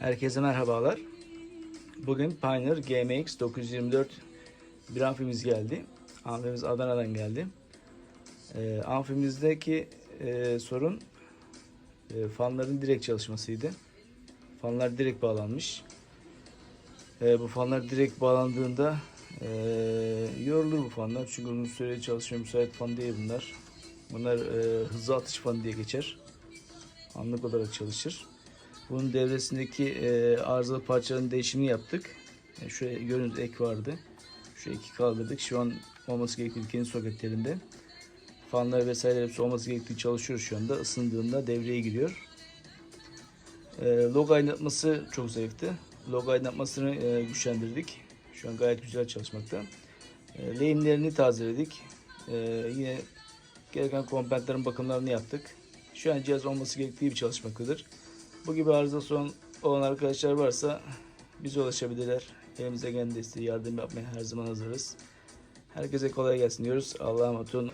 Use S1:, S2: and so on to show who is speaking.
S1: Herkese merhabalar. Bugün Pioneer GMX 924 bir amfimiz geldi. Amfimiz Adana'dan geldi. Ee, amfimizdeki e, sorun e, fanların direkt çalışmasıydı. Fanlar direkt bağlanmış. E, bu fanlar direkt bağlandığında e, yorulur bu fanlar. Çünkü uzun süreli çalışmaya müsait fan değil bunlar. Bunlar e, hızlı atış fanı diye geçer. Anlık olarak çalışır. Bunun devresindeki e, arızalı parçaların değişimini yaptık. E, şuraya gördüğünüz ek vardı. Şu eki kaldırdık. Şu an olması gerektiği kendi soketlerinde. Fanlar vesaire hepsi olması gerektiği çalışıyor şu anda. Isındığında devreye giriyor. E, log aydınlatması çok zayıftı. Log aydınlatmasını e, güçlendirdik. Şu an gayet güzel çalışmakta. E, lehimlerini tazeledik. E, yine gereken komponentlerin bakımlarını yaptık. Şu an cihaz olması gerektiği gibi çalışmaktadır. Bu gibi arızası olan- arkadaşlar varsa bize ulaşabilirler. Elimize gelen desteği yardım yapmaya her zaman hazırız. Herkese kolay gelsin diyoruz. Allah'a emanet olun.